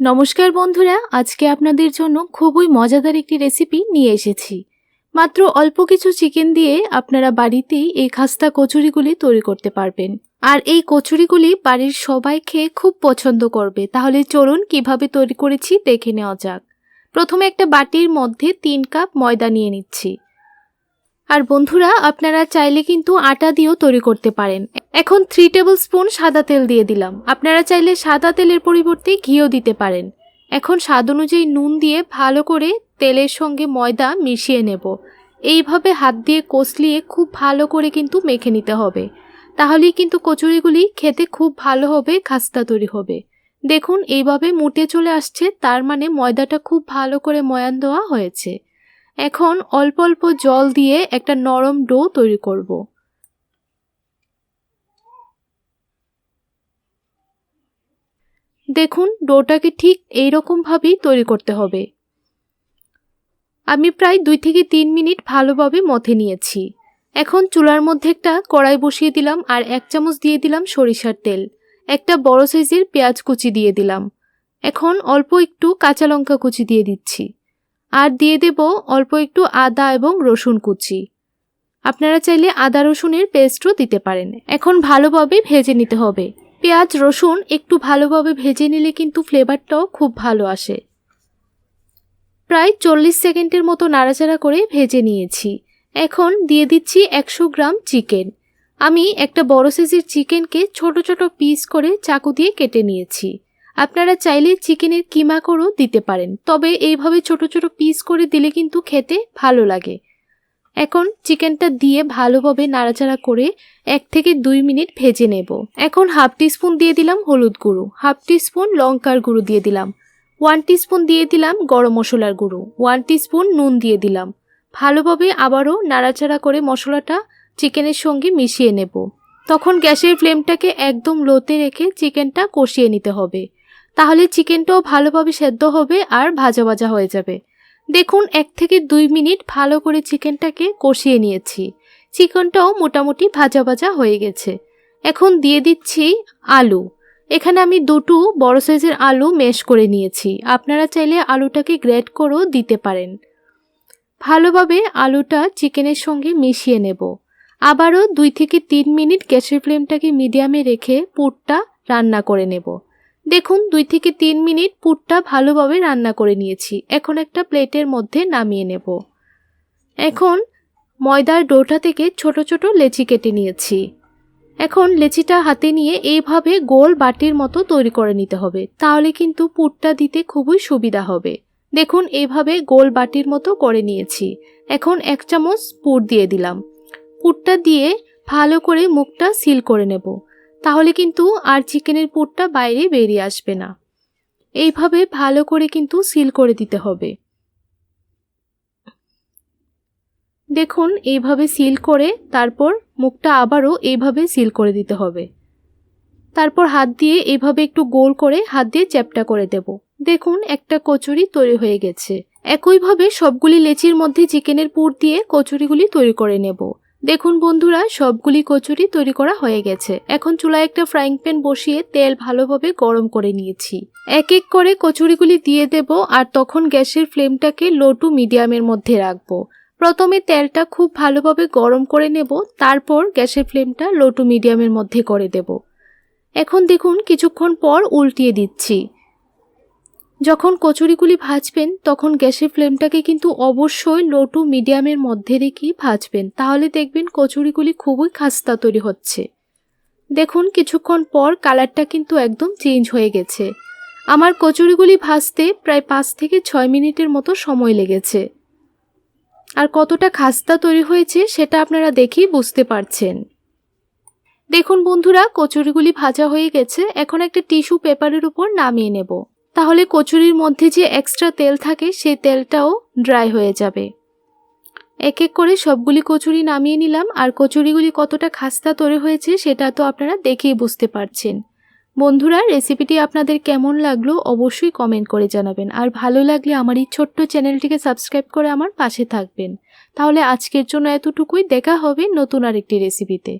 নমস্কার বন্ধুরা, আজকে আপনাদের জন্য খুবই মজাদার একটি রেসিপি নিয়ে এসেছি। মাত্র অল্প কিছু চিকেন দিয়ে আপনারা বাড়িতেই এই খাস্তা কচুরিগুলি তৈরি করতে পারবেন। আর এই কচুরিগুলি বাড়ির সবাই খেয়ে খুব পছন্দ করবে। তাহলে চলুন কীভাবে তৈরি করেছি দেখে নেওয়া যাক। প্রথমে একটা বাটির মধ্যে তিন কাপ ময়দা নিয়ে নিচ্ছি। আর বন্ধুরা, আপনারা চাইলে কিন্তু আটা দিয়েও তৈরি করতে পারেন। এখন থ্রি টেবিল স্পুন সাদা তেল দিয়ে দিলাম। আপনারা চাইলে সাদা তেলের পরিবর্তে ঘিও দিতে পারেন। এখন স্বাদ অনুযায়ী নুন দিয়ে ভালো করে তেলের সঙ্গে ময়দা মিশিয়ে নেব। এইভাবে হাত দিয়ে কষলিয়ে খুব ভালো করে কিন্তু মেখে নিতে হবে। তাহলেই কিন্তু কচুরিগুলি খেতে খুব ভালো হবে, খাস্তা তৈরি হবে। দেখুন, এইভাবে মুটে চলে আসছে, তার মানে ময়দাটা খুব ভালো করে ময়ান দেওয়া হয়েছে। এখন অল্প অল্প জল দিয়ে একটা নরম ডো তৈরি করব। দেখুন ডোটাকে ঠিক এইরকমভাবেই তৈরি করতে হবে। আমি প্রায় দুই থেকে তিন মিনিট ভালোভাবে মথে নিয়েছি। এখন চুলার মধ্যে একটা কড়াই বসিয়ে দিলাম আর এক চামচ দিয়ে দিলাম সরিষার তেল। একটা বড় সাইজের পেঁয়াজ কুচি দিয়ে দিলাম। এখন অল্প একটু কাঁচা লঙ্কা কুচি দিয়ে দিচ্ছি। আর দিয়ে দেব অল্প একটু আদা এবং রসুন কুচি। আপনারা চাইলে আদা রসুনের পেস্টও দিতে পারেন। এখন ভালোভাবে ভেজে নিতে হবে। পেঁয়াজ, রসুন একটু ভালোভাবে ভেজে নিলে কিন্তু ফ্লেভারটাও খুব ভালো আসে। প্রায় চল্লিশ সেকেন্ডের মতো নাড়াচাড়া করে ভেজে নিয়েছি। এখন দিয়ে দিচ্ছি একশো গ্রাম চিকেন। আমি একটা বড় সাইজের চিকেনকে ছোট ছোট পিস করে চাকু দিয়ে কেটে নিয়েছি। আপনারা চাইলে চিকেনের কিমা করেও দিতে পারেন, তবে এইভাবে ছোট ছোট পিস করে দিলে কিন্তু খেতে ভালো লাগে। এখন চিকেনটা দিয়ে ভালোভাবে নাড়াচাড়া করে এক থেকে দুই মিনিট ভেজে নেব। এখন হাফ টিস্পুন দিয়ে দিলাম হলুদ গুঁড়ো, হাফ টিস্পুন লঙ্কার গুঁড়ো দিয়ে দিলাম, ওয়ান টিস্পুন দিয়ে দিলাম গরম মশলার গুঁড়ো, ওয়ান টিস্পুন নুন দিয়ে দিলাম। ভালোভাবে আবারও নাড়াচাড়া করে মশলাটা চিকেনের সঙ্গে মিশিয়ে নেব। তখন গ্যাসের ফ্লেমটাকে একদম লোতে রেখে চিকেনটা কষিয়ে নিতে হবে। তাহলে চিকেনটাও ভালোভাবে সেদ্ধ হবে আর ভাজা ভাজা হয়ে যাবে। দেখুন, এক থেকে দুই মিনিট ভালো করে চিকেনটাকে কষিয়ে নিয়েছি। চিকেনটাও মোটামুটি ভাজা ভাজা হয়ে গেছে। এখন দিয়ে দিচ্ছি আলু। এখানে আমি দুটো বড় সাইজের আলু মেশ করে নিয়েছি। আপনারা চাইলে আলুটাকে গ্রেট করেও দিতে পারেন। ভালোভাবে আলুটা চিকেনের সঙ্গে মিশিয়ে নেব। আবারও দুই থেকে তিন মিনিট গ্যাসের ফ্লেমটাকে মিডিয়ামে রেখে পুরটা রান্না করে নেব। দেখুন, দুই থেকে তিন মিনিট পুরটা ভালোভাবে রান্না করে নিয়েছি। এখন একটা প্লেটের মধ্যে নামিয়ে নেব। এখন ময়দার ডোটা থেকে ছোট ছোট লেচি কেটে নিয়েছি। এখন লেচিটা হাতে নিয়ে এইভাবে গোল বাটির মতো তৈরি করে নিতে হবে। তাহলে কিন্তু পুরটা দিতে খুবই সুবিধা হবে। দেখুন, এইভাবে গোল বাটির মতো করে নিয়েছি। এখন এক চামচ পুর দিয়ে দিলাম। পুরটা দিয়ে ভালো করে মুখটা সিল করে নেব। তাহলে কিন্তু আর চিকেনের পুরটা বাইরে বেরিয়ে আসবে না। এইভাবে ভালো করে কিন্তু সিল করে দিতে হবে। দেখুন, এইভাবে সিল করে তারপর মুখটা আবারও এইভাবে সিল করে দিতে হবে। তারপর হাত দিয়ে এইভাবে একটু গোল করে হাত দিয়ে চ্যাপটা করে দেব। দেখুন, একটা কচুরি তৈরি হয়ে গেছে। একইভাবে সবগুলি লেচির মধ্যে চিকেনের পুর দিয়ে কচুরিগুলি তৈরি করে নেব। দেখুন বন্ধুরা, সবগুলি কচুরি তৈরি করা হয়ে গেছে। এখন চুলায় একটা ফ্রাইং প্যান বসিয়ে তেল ভালোভাবে গরম করে নিয়েছি। এক এক করে কচুরিগুলি দিয়ে দেব আর তখন গ্যাসের ফ্লেমটাকে লো টু মিডিয়ামের মধ্যে রাখব। প্রথমে তেলটা খুব ভালোভাবে গরম করে নেব, তারপর গ্যাসের ফ্লেমটা লো টু মিডিয়ামের মধ্যে করে দেব। এখন দেখুন, কিছুক্ষণ পর উল্টিয়ে দিচ্ছি। যখন কচুরিগুলি ভাজবেন, তখন গ্যাসের ফ্লেমটাকে কিন্তু অবশ্যই লো টু মিডিয়ামের মধ্যে রেখেই ভাজবেন। তাহলে দেখবেন কচুরিগুলি খুবই খাস্তা তৈরি হচ্ছে। দেখুন, কিছুক্ষণ পর কালারটা কিন্তু একদম চেঞ্জ হয়ে গেছে। আমার কচুরিগুলি ভাজতে প্রায় পাঁচ থেকে ছয় মিনিটের মতো সময় লেগেছে। আর কতটা খাস্তা তৈরি হয়েছে, সেটা আপনারা দেখেই বুঝতে পারছেন। দেখুন বন্ধুরা কচুরিগুলি ভাজা হয়ে গেছে। এখন একটা টিস্যু পেপারের উপর নামিয়ে নেব। তাহলে কচুরির মধ্যে যে এক্সট্রা তেল থাকে, সেই তেলটাও ড্রাই হয়ে যাবে। এক এক করে সবগুলি কচুরি নামিয়ে নিলাম, আর কচুরিগুলি কতটা খাস্তা তৈরি হয়েছে সেটা তো আপনারা দেখেই বুঝতে পারছেন। বন্ধুরা রেসিপিটি আপনাদের কেমন লাগল অবশ্যই কমেন্ট করে জানাবেন। আর ভালো লাগলে আমার এই ছোট্ট চ্যানেলটিকে সাবস্ক্রাইব করে আমার পাশে থাকবেন। তাহলে আজকের জন্য এতটুকুই, দেখা হবে নতুন আরেকটি রেসিপিতে